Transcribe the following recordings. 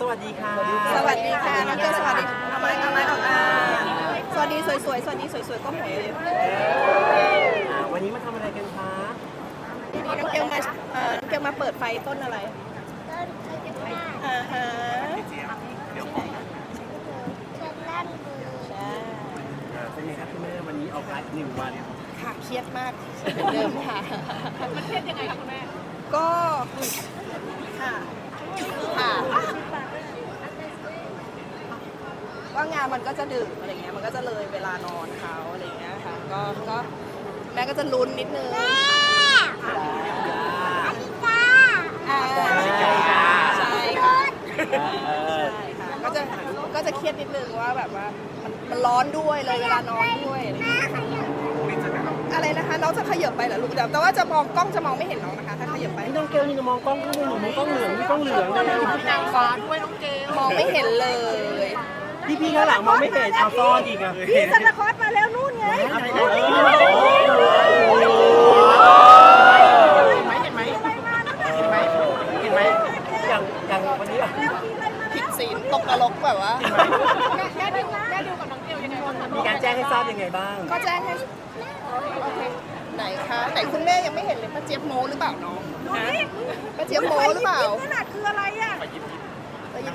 สวัสดีค่ะ สวัสดีค่ะน้องเกลสวัสดีเอาไม้เอาไม้ออกมาสวัสดีสวยๆสวัสดีสวยๆก็หวยเลยอ่าวันนี้มาทำอะไรกันคะทีนี้น้องเกลมาเอ่อน้องเกลมาเปิดไฟต้นอะไรอ่าฮะใช่อ่าเป็นไงครับคุณแม่วันนี้ออกพักหนึ่งวันค่ะเครียดมากเหมือนเดิมค่ะมันเครียดยังไงคะคุณแม่ก็ค่ะค่ะ ว่างานมันก็จะดึกอะไรเงี้ยมันก็จะเลยเวลานอนเขาอะไรเงี้ยค่ะก็ก็แม่ก็จะลุ้นนิดนึงอ่าใช่ค่ะเออใช่ค่ะก็จะก็จะเครียดนิดนึงว่าแบบว่ามันมันร้อนด้วยเลยเวลานอนด้วยอะไรเงี้ยอะไรนะคะน้องจะขยับไปเหรอลูกแต่แต่ว่าจะมองกล้องจะมองไม่เห็นน้องนะคะ ถ้าขยับไปนี่น้องเกลนี่มองกล้องข้างบนหนูมองกล้องเหลืองนี่กล้องเหลืองเลย นางฟ้าด้วยน้องเกลมองไม่เห็นเลย พี่พี่ๆข้างหลังมองไม่เห็นเอาซ่อนอีกอะ พี่ซันตาคลอสมาแล้วนู่นไง เห็นไหมเห็นไหมเห็นไหมเห็นไหมอย่างอย่างวันนี้อะ ผิดศีลตกนรกแบบว่า แม่แม่ดูแม่ดูกับน้องเกลยังไงบ้างคะ มีการแจ้งให้ทราบยังไงบ้าง ก็แจ้งให้โอเคไหนคะไหนคุณแม่ยังไม่เห็นเลยป้าเจี๊ยบโมหรือเปล่าน้องฮะป้าเจี๊ยบโมหรือเปล่า ขนาดคืออะไรอะ ป้ายิบ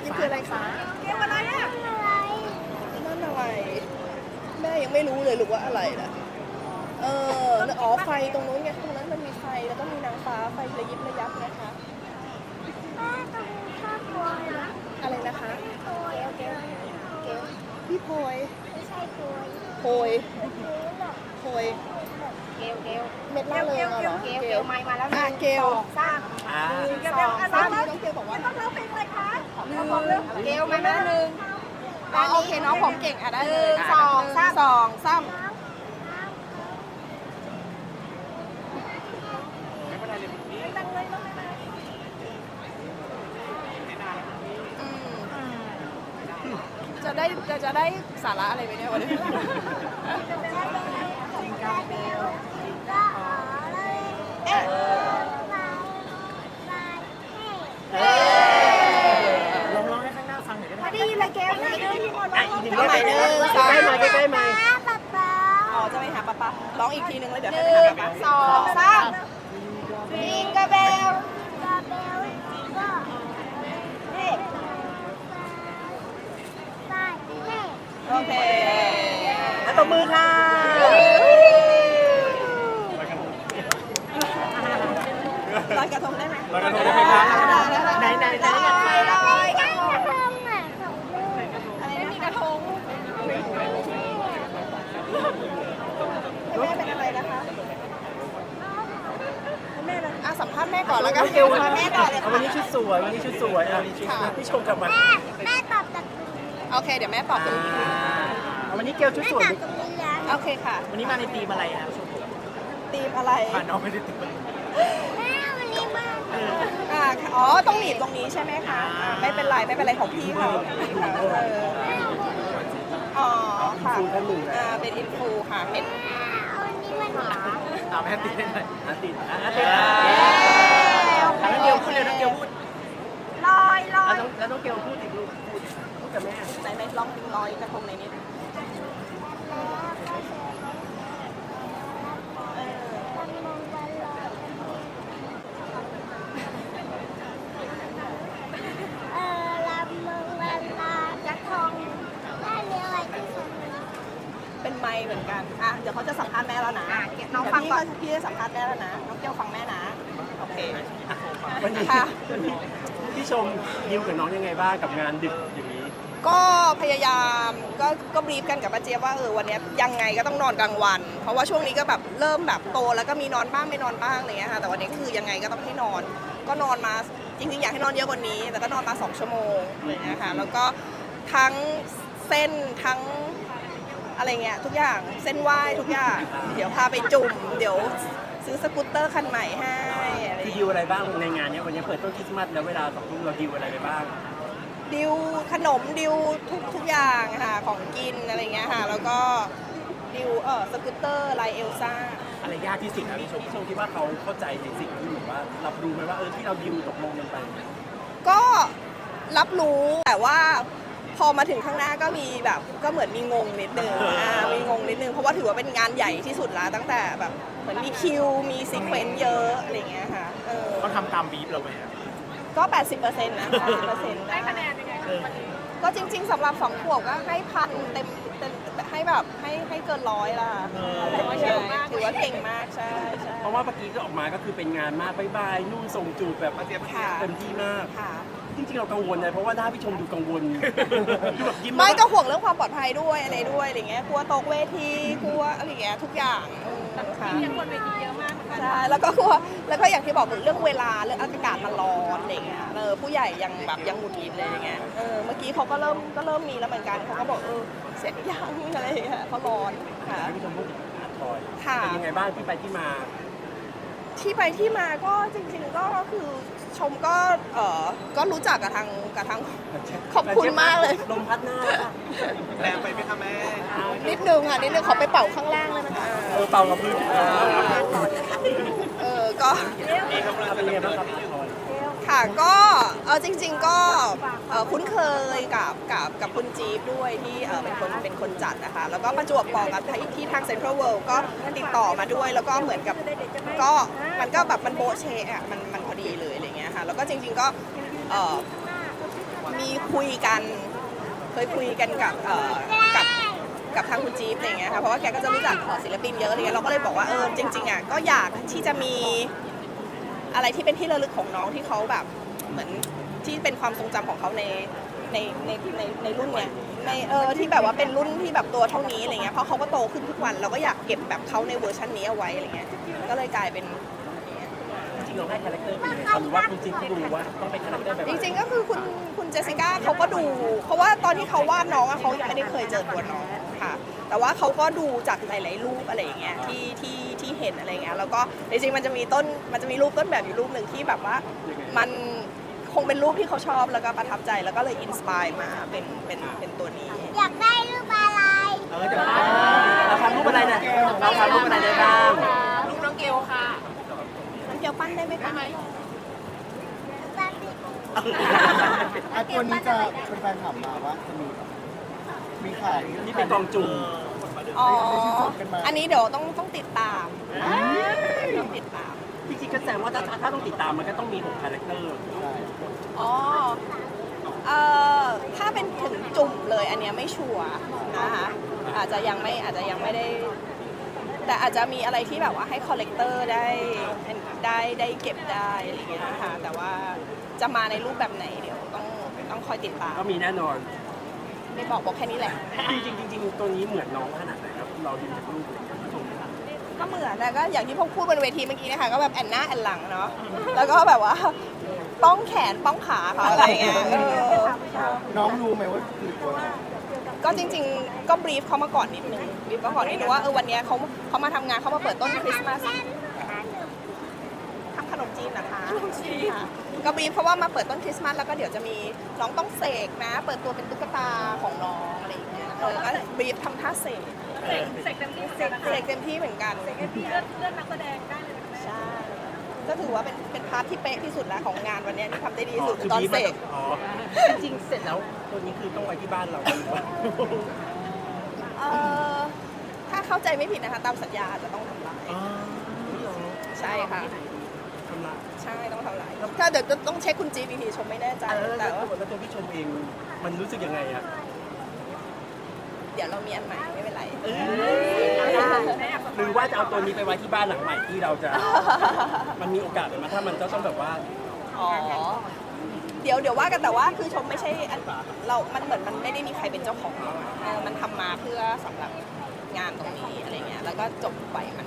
ยิบคืออะไรคะ เกลอะไรอะ นั่นอะไร แม่ยังไม่รู้ เลยหรือว่าอะไรนะเอออ๋อไฟตรงนู้นไงตรงนั้นมันมีไฟแล้วก็มีนางฟ้าไฟระยิบระยับนะคะอะไรนะคะพี่พลอยโพยโพยเกลเกลเม็ดล่าเริงอะเหรอเกลเกลไม้มาแล้วอะเกลสร้างอ่าสองสามน้องเกลบอกว่าต้องร้องเพลงอะไรคะหนึ่งเกลไม้มาแล้วหนึ่ง อะโอเคน้องผมเก่งอะได้เลยหนึ่งสองสาม สองสามอืมจะได้จะจะได้สาระอะไรไปเนี่ยวันนี้ลองร้องให้ข้างหน้าฟังหน่อยได้ไหม พอดีเลยเกลนะเดินที่ หมดอะอีกหนึ่งรเอาใหม่หนึ่งสองใกล้ๆมาใกล้ๆมาอ๋อจะไปหาป๊าป๊าร้องอีกทีนึงแล้วเดี๋ยวหให้นึ่ไปหางป๊าป๊าสองสามจิงกระเบลโอเคอะตบมือค่ะลอยกระทงได้ไหมลอยกระทงได้ไหมคะ ได้ได้ได้ ไหนไหนไหน อะไรนะมีกระทงแม่เป็นอะไรนะคะแม่นะอะ สัมภาษณ์แม่ก่อนแล้วกันเกลวันแม่ก่อนเลยเอาวันนี้ชุดสวยวันนี้ชุดสวยอะพี่ชมกลับมาโอเคเดี๋ยวแม่ตอบตรงนี้เอาวันนี้เกลชุดสวยโอเคค่ะ วันนี้มาในธีมอะไรครับชมตีมอะไรผ่านน้องไม่ได้ตีมอ่าอ๋อต้องหนีบตรงนี้ใช่ไหมคะอ่าไม่เป็นไรไม่เป็นไรของพี่ค่ะเอออ๋อค่ะฟูท่านหนึ่งนะอ่าเป็นอินฟูค่ะเห็นเอามแม่ติดได้ไหมอะติดอะติดอะแล้วเกลพูดเลยนะเกลพูดลอยลอแล้วยน้องแล้วน้องเกลพูดอีกลูกพูดพูดกับแม่ ไหนไหนลองดึงลอยกระทงในนี้เออเป็นไมค์เหมือนกัน อะ เดี๋ยวเขาจะสัมภาษณ์แม่แล้วนะ น้องฟังก่อนเดี๋ยวพี่จะสัมภาษณ์แม่แล้วนะ น้องเกียวฟังแม่นะ โอเควันนี้ค่ะวันนี้พี่ชมดิวกับน้องยังไงบ้างกับงานดึกอย่างนี้ ก็พยายามก็ก็บรีฟกันกับป้าเจี๊ยบว่าเออวันเนี้ยยังไงก็ต้องนอนกลางวัน เพราะว่าช่วงนี้ก็แบบเริ่มแบบโตแล้วก็มีนอนบ้างไม่นอนบ้างอะไรเงี้ยค่ะแต่วันนี้คือยังไงก็ต้องให้นอน ก็นอนมาจริงๆอยากให้นอนเยอะกว่านี้ แต่ก็นอนมาสองชั่วโมงอะไรเงี้ยค่ะแล้วก็ทั้งเส้นทั้ง อะไรเงี้ยทุกอย่างเส้นไหว้ทุกอย่าง เดี๋ยวพาไปจุ่ม เดี๋ยวซื้อสกูตเตอร์คันใหม่ให้อะไรคือเงี้ยดิวอะไรบ้างในงานเนี้ยวันนี้เปิดต้นคริสต์มาสแล้วเวลาสองทุ่มเราดิวอะไรไปบ้างดิวขนมดิวทุกทุกอย่างค่ะของกินอะไรเงี้ยค่ะ แล้วก็ดิวเออสกูตเตอร์ลายเอลซ่าอะไรยากที่สุดครับพี่ชมพี่ชมคิดว่าเขาเข้าใจในสิ่งที่หนูว่ารับรู้ไหมว่าเออที่เราดิวตกลงกันไป ก็รับรู้แต่ว่า พอมาถึงข้างหน้าก็มีแบบก็เหมือนมีงงนิดนึงอ่ามีงงนิดนึงเพราะว่าถือว่าเป็นงานใหญ่ที่สุดละตั้งแต่แบบเหมือนมีคิวมีซีเควนซ์เยอะอะไรอย่างเงี้ยค่ะเออเขาทำตามบีฟเราไหมอะก็ 80%นะ80%ได้คะแนนยังไงก็จริง ๆสำหรับสองขวบก็ให้พันเต็มเต็มให้แบบให้ให้เกินร้อยละใช่ถือว่าเก่งมากใช่ใช่เพราะว่าเมื่อกี้ก็ออกมาก็คือเป็นงานมากบายบายนู่นส่งจูบแบบค่ะเต็มที่มาก ค่ะ จริงๆเรากังวลนะเพราะว่าหน้าพี่ชมดูกังวลดูแบบยิ้มไม่ก็ห่วงเรื่องความปลอดภัยด้วยอะไรด้วยอะไรเงี้ยกลัวตกเวทีกลัวอะไรเงี้ยทุกอย่างอืมค่ะใช่แล้วก็กลัวแล้วก็อย่างที่บอกเรื่องเวลาเรื่องอากาศมันร้อนอะไรเงี้ยเออผู้ใหญ่ยังแบบยังหงุดหงิดเลยอย่างเงี้ยเออเมื่อกี้เขาก็เริ่มก็เริ่มมีแล้วเหมือนกันเขาก็บอกเออเสร็จยังอะไรอย่างเงี้ยเขาร้อนค่ะพี่ชมพูดถึงอาร์ตทอยค่ะเป็นยังไงบ้างที่ไปที่มาที่ไปที่มาก็จริง ๆ ก็คือ ชมก็เออก็รู้จักกับทางกับทางขอบคุณมากเลย ลมพัดหน้าค่ะแรงไปไหมคะแม่นิดนึงค่ะนิดนึงขอไปเป่าข้างล่างเลยนะคะเออเป่ากับพื้นเออเออก็เป็นยังไงบ้างครับอาร์ตทอยค่ะก็เออจริง ๆ ก็เอ่อคุ้นเคยกับกับกับคุณจี๊บด้วยที่เออเป็นคนเป็นคนจัดนะคะแล้วก็ประจวบเหมาะกับที่ที่ทางเซ็นทรัลเวิลด์ก็ติดต่อมาด้วยแล้วก็เหมือนกับก็มันก็แบบมันโบะเชะอะมันมัน แล้วก็จริง ๆ ก็มีคุยกัน เคยคุยกันกับกับกับทางคุณจี๊บอะไรเงี้ยค่ะเพราะว่าแกก็จะรู้จักเอ่อศิลปินเยอะอะไรเงี้ยเราก็เลยบอกว่าเออจริงๆอะก็อยากที่จะมีอะไรที่เป็นที่ระลึกของน้องที่เขาแบบเหมือนที่เป็นความทรงจำของเขาในในในในในรุ่นเนี้ยในเออที่แบบว่าเป็นรุ่นที่แบบตัวเท่านี้อะไรเงี้ยเพราะเขาก็โตขึ้นทุกวันเราก็อยากเก็บแบบเขาในเวอร์ชันนี้เอาไว้อะไรเงี้ยก็เลยกลายเป็น งๆเราให้คาแรคเตอร์เป็นยังไงครับหรือว่าคุณจิ๊บก็ดูว่าต้องเป็นคาแรคเตอร์แบบจริงๆก็คือคุณคุณเจสสิก้าเขาก็ดู เพราะว่าตอนที่เขาวาดน้องอะเขายังไม่ได้เคยเจอตัวน้องค่ะ แต่ว่าเขาก็ดูจากหลายๆรูปอะไรอย่างเงี้ยที่ที่ที่เห็นอะไรเงี้ยแล้วก็จริงๆมันจะมีต้นมันจะมีรูปต้นแบบอยู่รูปหนึ่งที่แบบว่ามันคงเป็นรูปที่เขาชอบแล้วก็ประทับใจแล้วก็เลยอินสปายมาเป็นเป็นเป็นตัวนี้ อยากได้รูปอะไร เออเดี๋ยวเราทำรูปอะไรเนี่ยเราทำรูปอะไรได้บ้างน้องเกล ปั้นได้ไหมคะไอ้ตัวนี้จะเป็นแฟนถามมาว่าจะมีแบบมีขายนี่เป็นกองจุ่มอ๋อกันมาอันนี้เดี๋ยวต้องต้องติดตามต้องติดตาม จริงๆก็แสดงว่าถ้าถ้าต้องติดตามมันก็ต้องมีหกคาแรคเตอร์ใช่อ๋อ เอ่อ ถ้าเป็นถึงจุ่มเลยอันเนี้ยไม่ชัวร์นะคะ อาจจะยังไม่อาจจะยังไม่ได้ แต่อาจจะมีอะไรที่แบบว่าให้คอลเลกเตอร์ได้ได้ได้เก็บได้อะไรอย่างเงี้ยนะคะแต่ว่าจะมาในรูปแบบไหนเดี๋ยวต้องต้องคอยติดตาม ก็มีแน่นอน ไม่บอกบอกแค่นี้แหละ จริงๆจริงๆตัวนี้เหมือนน้องขนาดไหนครับ เราดูจากรูปเลยครับผู้ชมก็เหมือนแต่ก็อย่างที่พวกพูดบนเวทีเมื่อกี้นะคะ ก็แบบแอนหน้าแอนหลังเนาะแล้วก็แบบว่าป้องแขนป้องขาเขาอะไรอย่างเงี้ยเออน้องรู้ไหมว่าคือตัวอะไร ก็จริง ๆ ก็บรีฟเขามาก่อนนิดนึงบรีฟเขาก่อนนิดนึงว่าเออวันเนี้ยเขาเขามาทำงานเขามาเปิดต้นคริสต์มาสทำขนมจีนนะคะค่ะก็บรีฟเขาว่ามาเปิดต้นคริสต์มาสแล้วก็เดี๋ยวจะมีน้องต้องเสกนะ เปิดตัวเป็นตุ๊กตาของน้องอะไรอย่างเงี้ยเออก็บรีฟทำท่าเสกเสกเต็มที่เสกเสกเต็มที่เหมือนกันเต็มที่เลือกเลือกนักแสดงได้เลยใช่ ก็ถือว่าเป็นเป็นพาร์ทที่เป๊ะที่สุดแล้วของงานวันเนี้ยที่ทำได้ดีที่สุดคือตอนบีบเสมันกอ๋อจริงๆเสร็จแล้วตัวนี้คือต้องไว้ที่บ้านเราหรือว่าเอ่อถ้าเข้าใจไม่ผิดนะคะ ตามสัญญาจะต้องทำลายอ๋อใช่ค่ะ ทำละใช่ต้องทำลายถ้าเดี๋ยวจะต้องเช็คคุณจีบีทีชมไม่แน่ใจอะแล้วแต่แล้วว่าแล้วตัวพี่ชมเองมันรู้สึกยังไงอะเดี๋ยวเรามีอันใหม่ไม่เป็นไร หรือว่าจะเอาตัวนี้ไปไว้ที่บ้านหลังใหม่ที่เราจะ มันมีโอกาสไหมถ้ามันจะต้องแบบว่า อ๋อ เดี๋ยวเดี๋ยวว่ากันแต่ว่าคือชมไม่ใช่อันเรา มันเหมือนมันไม่ได้มีใครเป็นเจ้าของแล้วอะเออมันทำมาเพื่อสำหรับงานตรงนี้อะไรเงี้ย แล้วก็จบไปมัน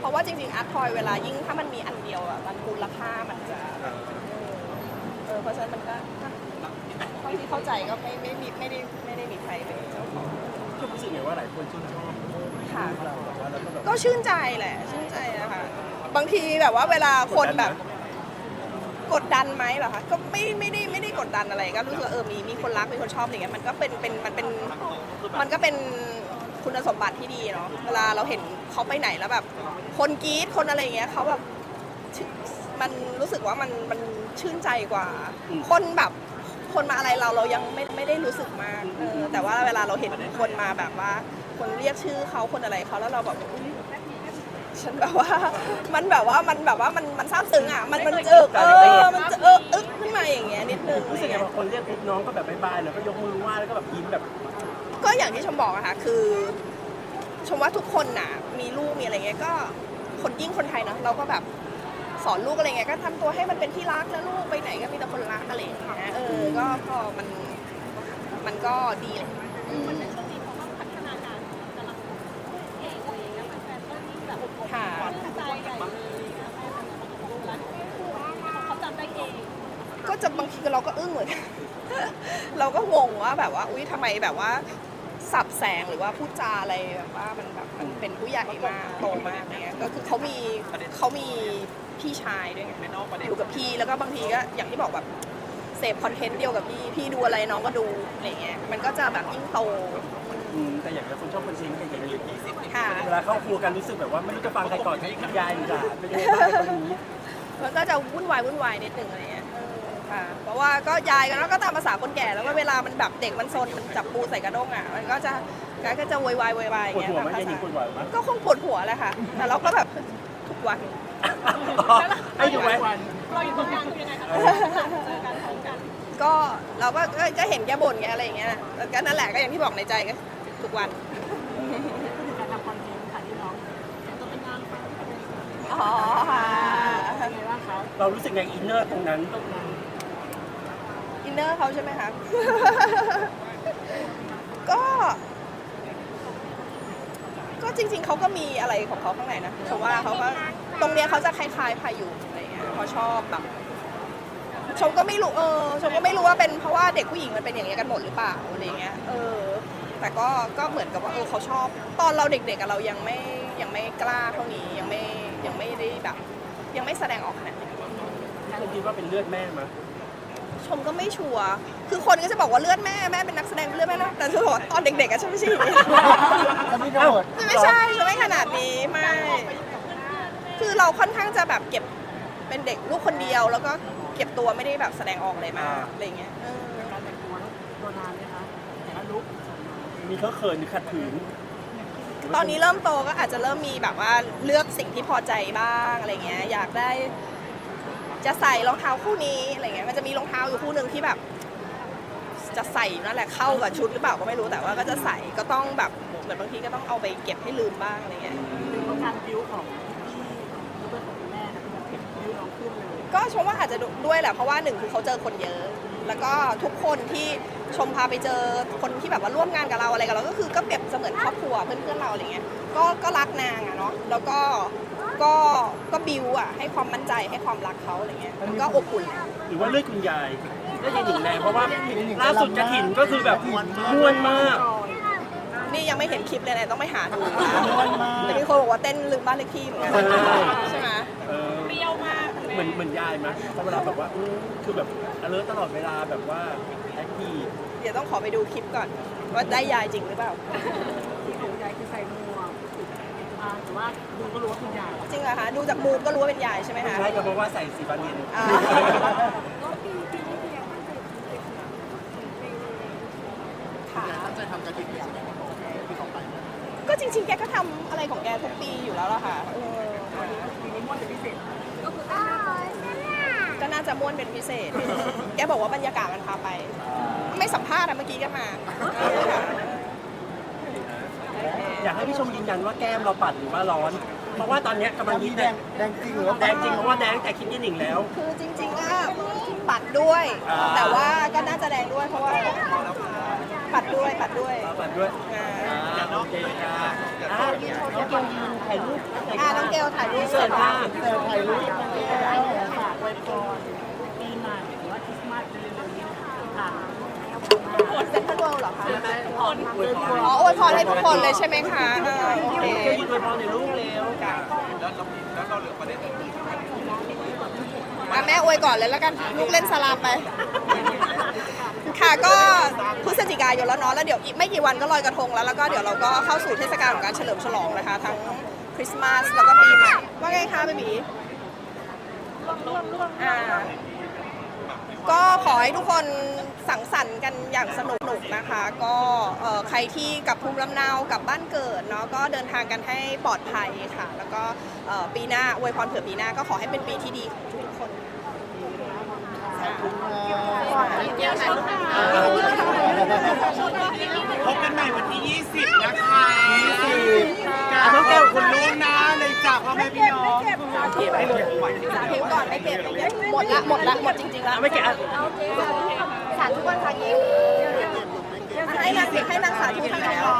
เพราะว่าจริงๆอาร์ตทอยเวลายิ่งถ้ามันมีอันเดียวอะมันมูลค่ามันจะ เออเพราะฉะนั้นมันก็เท่าที่เข้าใจก็ไม่ไม่มีไม่ได้ไม่ได้มีใครเป็นเจ้าของชมรู้สึกไงว่าหลายคนชื่นชอบ ค่ะเราแบบว่าแล้วก็แบบก็ชื่นใจแหละ ชื่นใจนะคะบางทีแบบว่าเวลาคนแบบ กดดันไหมเหรอคะก็ไม่ไม่ได้ไม่ได้กดดันอะไรก็รู้สึกว่าเออมีมีคนรักมีคนชอบอย่างเงี้ยมันก็เป็นเป็นมันเป็นมันก็เป็นคุณสมบัติที่ดีเนาะเวลาเราเห็นเขาไปไหนแล้วแบบ คนกรี๊ดคนอะไรอย่างเงี้ยเขาแบบชื่นมันรู้สึกว่ามันมันชื่นใจกว่า คนแบบคนมาอะไรเราเรายังไม่ไม่ได้รู้สึกมากเออแต่ว่าเวลาเราเห็นคนมาแบบว่า คนเรียกชื่อเขาคนอะไรเขาแล้วเราแบบอุ๊ยฉันแบบว่า มันแบบว่ามันแบบว่ามันมันซาบซึ้งอะมันมันเออเออมันจะเอออึกขึ้นมาอย่างเงี้ยนิดนึงรู้สึกไงบางคนเรียกปุ๊บน้องก็แบบบายๆแล้วก็ยกมือไหว้แล้วก็แบบยิ้มแบบ ก็อย่างที่ชมบอกอะค่ะคือ ชมว่าทุกคนน่ะ มีลูกมีอะไรเงี้ยก็คนยิ่งคนไทยเนาะเราก็แบบสอนลูกอะไรเงี้ยก็ทำตัวให้มันเป็นที่รักแล้วลูกไปไหนก็มีแต่คนรักอะไรอย่างเงี้ยเออก็พอมันมันก็ดีเลยอืมค่ะ เขาจำได้เอง ก็จะบางทีเราก็อึ้งเหมือนกัน เราก็งงว่าแบบว่า อุ้ยทำไมแบบว่า สับแสงหรือว่าพูดจาอะไรแบบว่ามันแบบมันเป็นผู้ใหญ่มากโตมากอะไรเงี้ยก็คือเขามีเขามีพี่ชายด้วยไงอยู่กับพี่แล้วก็บางทีก็อย่างที่บอกแบบเสพคอนเทนต์เดียวกับพี่พี่ดูอะไรน้องก็ดูอะไรเงี้ยมันก็จะแบบยิ่งโตอืมแต่อย่างคนชอบคนซิงกันอย่างนี้ค่ะเวลาเข้าครัวกันรู้สึกแบบว่าไม่รู้จะฟังใครก่อนให้ยายหรือหลานเป็นยังไงบ้างในตรงนี้มันก็จะวุ่นวายวุ่นวายนิดนึงอะไรเงี้ยเออ ค่ะ เพราะว่าก็ยายกันแล้วก็ตามภาษาคนแก่แล้วก็เวลามันแบบเด็กมันซนมันจับปูใส่กระด้งอะมันก็จะกายก็จะโวยวายโวยวายอปวย่าดงเงี้ยหัวไหมตามภายายหนิษางปวดหัวไหมก็คงปวดหัวแหละค่ะ แต่เราก็แบบทุกวัน ให้อยู่ไว้ เราอยู่ตรงกลางคือยังไงคะเจอกันพร้อมกันก็เราก็ก็ก็เห็นแกบ่นแกอะไรอย่างเงี้ยนะแล้วก็นั่นแหละก็อย่างที่บอกในใจก็ทุกวันการทำคอนเทนต์ค่ะที่น้องตัวเป็นงานอ๋อค่ะ เป็นไงบ้างคะเรารู้สึกไงอินเนอร์ตรงนั้นอิน เนอร์เขาใช่ไหมคะ ก็ ก็จริง ๆ เขาก็มีอะไรของเขาข้างในนะเพราะว่าเขาก็ตรงเนี้ยเขาจะคล้ายๆพายุอะไรเงี้ยเขาชอบแบบชมก็ไม่รู้เออชมก็ไม่รู้ว่าเป็นเพราะว่าเด็กผู้หญิงมันเป็นอย่างเงี้ยกันหมดหรือเปล่าอะไรเงี้ยเออ แต่ก็ก็เหมือนกับว่าเออเขาชอบ ตอนเราเด็กๆอะเรายังไม่ยังไม่กล้าเท่านี้ยังไม่ยังไม่ได้แบบ ยังไม่แสดงออกขนาดนี้คุณคิดว่าเป็นเลือดแม่ไหม ชมก็ไม่ชัวร์คือคนก็จะบอกว่าเลือดแม่แม่เป็นนักแสดงเลือดแม่นะแต่จะบอกว่าตอนเด็กๆอะฉันไม่ใช่อย่างนี้จะไม่โดดไม่ใช่จะไม่ขนาดนี้ไม่คือเราค่อนข้างจะแบบเก็บเป็นเด็กลูกคนเดียว แล้วก็เก็บตัวไม่ได้แบบแสดงออกอะไรมากอะไรเงี้ยเออการแต่งตัวตัวนานไหมคะแต่ละลุคมีเขาเขินหรือขัดขืนตอนนี้เริ่มโตก็อาจจะเริ่มมีแบบว่าเลือกสิ่งที่พอใจบ้างอะไรเงี้ยอยากได้ จะใส่รองเท้าคู่นี้อะไรเงี้ยมันจะมีรองเท้าอยู่คู่หนึ่งที่แบบ จะใส่นั่นแหละเข้ากับชุดหรือเปล่าก็ไม่รู้แต่ว่าก็จะใส่ก็ต้องแบบเหมือนบางทีก็ต้องเอาไปเก็บให้ลืมบ้างอะไรเงี้ยเป็นโครงการบิวของพี่เพื่อนของคุณแม่นะที่แบบเก็บบิวน้องขึ้นเลยก็ชมว่าอาจจะด้วยแหละเพราะว่าหนึ่งคือเขาเจอคนเยอะ แล้วก็ทุกคนที่ชมพาไปเจอคนที่แบบว่าร่วมงานกับเราอะไรกับเราก็คือก็เปรียบเสมือนครอบครัวเพื่อนๆเราอะไรเงี้ยก็ก็รักนางอะเนาะแล้วก็ก็ ก็บิวอะให้ความมั่นใจให้ความรักเขาอะไรเงี้ยมันก็อบอุ่นหรือว่าเลือดคุณยายเลือดยายหนิงแรงเพราะว่าล่าสุดกระถิ่นก็คือแบบม่วนมาก นี่ยังไม่เห็นคลิปเลยนะต้องไปหาดูแต่มีคนบอกว่าเต้นลืมบ้านเลขที่เหมือนกันใช่ไหมเออเปรี้ยวมากเหมือนเหมือนยายไหมเพราะเวลาแบบว่าอื้อคือแบบอเลิร์ตลอดเวลาแบบว่าแอคทีฟเดี๋ยวต้องขอไปดูคลิปก่อนว่าได้ยายจริงหรือเปล่า ที่ของยายคือใส่หมวกอ่าแต่ ว่าดูก็รู้ว่าคุณยายจริงเหรอคะดูจากมูดก็รู้ว่าเป็นยายใช่ไหมคะใช่ก็เพราะว่าใส่สีบานเย็นอ่าค่ะตั้งใจทำกระถิ่นใช่ไหมที่เขาไปก็จริงๆ แกก็ทำอะไรของแกทุกปีอยู่แล้วล่ะค่ะเออปีนี้ม่วนเป็นพิเศษก็น่าจะม่วนเป็นพิเศษ แกบอกว่าบรรยากาศมันพาไป ไม่สัมภาษณ์อะเมื่อกี้ก็มา อยากให้พี่ชมยืนยันว่าแก้มเราปัดหรือว่าร้อน เพราะว่าตอนเนี้ยกำลังมียิ้มแดแดงงแดงจริงหรือว่าแดงจริงเพราะว่าแดงแต่คิดยี่หนิงแล้ว คือจริงๆก็ปัดด้วย อ่า แต่ว่าก็น่าจะแดงด้วยเพราะว่าปัดด้วยปัดด้วยปัดด้วยอ่าอ่าโอเคค่ะอะน้องเกลยืนถ่ายรูปอ่าน้องเกลถ่ายรูปเสิร์ฟค่ะแต่ถ่ายรูปฝากไว้พรปีใหม่หรือว่าคริสต์มาสเร็วๆนี้ค่ะ เซ็นทรัลเวิลด์เหรอคะคนอวยพรอ๋ออวยพรให้ทุกคนเลยใช่ไหมคะอ่าโอเคเกลยืนอวยพรในรูปเร็วอะแม่อวยก่อนเลยแล้วกันลูกเล่นสลามไป ค่ะก็พฤศจิกายนแล้วเนาะแล้วเดี๋ยวอีกไม่กี่วันก็ลอยกระทงแล้วแล้วก็เดี๋ยวเราก็เข้าสู่เทศกาลของการเฉลิมฉลองนะคะ ทั้งคริสต์มาสแล้วก็ปีใหม่ว่าไงคะเบบีอ่า ก็ขอให้ทุกคนสังสรรค์กันอย่างสนุกๆนะคะ ก็เอ่อใครที่กลับภูมิลำเนากลับบ้านเกิดเนาะก็เดินทางกันให้ปลอดภัยค่ะ แล้วก็เอ่อปีหน้าอวยพรเผื่อปีหน้าก็ขอให้เป็นปีที่ดีของทุกๆคนพบกันใหม่วันที่ 20 นะคะอะ สาธุก่อนไม่เก็บไม่เก็บหมดละหมดละหมดจริงๆแล้วเอาไม่เก็บอะสาธุก่อนค่ะยิ้มให้นางให้นางสาธุทำไมเนาะ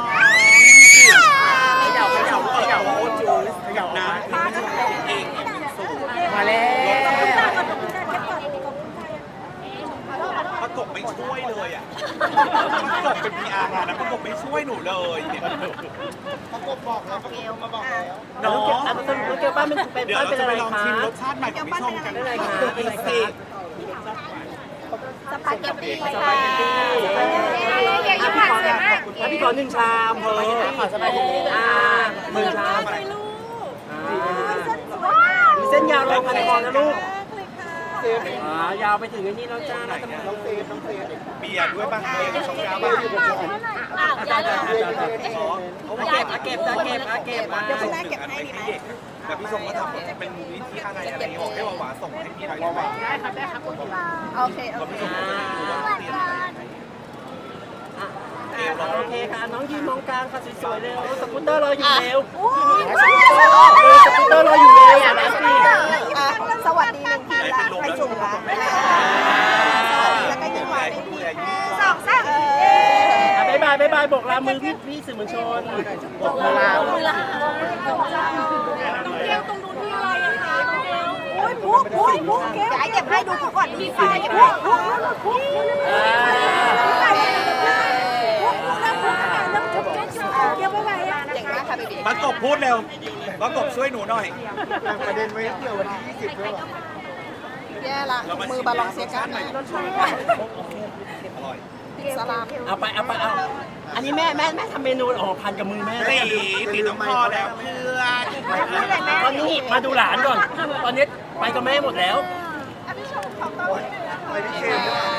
เขย่าเขย่าเขย่าโอ้จูเขย่านะเองมาแล้วประกบไม่ช่วยเลยอะประกบเป็นพีอาร์นะประกบไม่ช่วยหนูเลยเนี่ยประกบบอกแล้วประกบมาบอกแล้วน้องเนาะแก้วอะน้องแก้วบ้า นเป็นเป็นเดี๋ยวบ้านเราเป็นจะอะไปไรลองคะชิมรสชาติใหม่ของพี่ชมกันอะไรนะคะคะอะไรสิคะสปาเกตตี้สค่ะปาเกตตี้อะพี่ขออะพี่ขอหนึ่งชามเพอขอสปาเกตตี้อ่าหนึ่งชามอ่ามีเส้นยาวรองพันคอนะลูกอ่ายาวไปถึงไอ้นี่แล้วจ้าน้องน้องเซฟน้องเซฟเบียร์ด้วยบ้างเบียร์กับชงกาบ้างเก็บอะเก็บอะเก็บอะเก็บอะเดี๋ยวคุณแม่เก็บให้ดีไหม แต่พี่ชมก็ทำเป็นวิธีอะไรอะไรอย่างเงี้ยบอกให้วานๆส่งให้พี่หน่อยได้ไหมโอเคโอเคอ่าโอเคค่ะน้องยืนมองกลางค่ะสวยๆเร็วสกูตเตอร์รออยู่เร็วสกูตเตอร์รออยู่เร็วอะนะพี่อะสวัสดีหนึ่งทีละใครจุ่มละแล้วก็ยิ้มหวานหนึ่งทีสองสามเอออะบ๊ายบายบายบายบอกลามือพี่พี่สื่อมวลชนบอกมือลาจะให้เก็บให้ดูทุกคนดีไซน์เก็บให้ทุกอ่าเก่งมากค่ะเบบีประกบพูดเร็วประกบช่วยหนูหน่อยตั้งประเด็นไว้เกี่ยววันที่ 20ด้วยเหรอแย่ละมือบาลองเซียกันอร่อยสลามเอาไปเอาไปเอาอันนี้แม่แม่แม่ทำเมนูอ๋อพันกับมือแม่ตีตีต้องพอแล้วเพื่อนตอนนี้มาดูหลานก่อน ตอนนี้ ไปกับแม่หมดแล้วไปที่เชมด้วยอ่า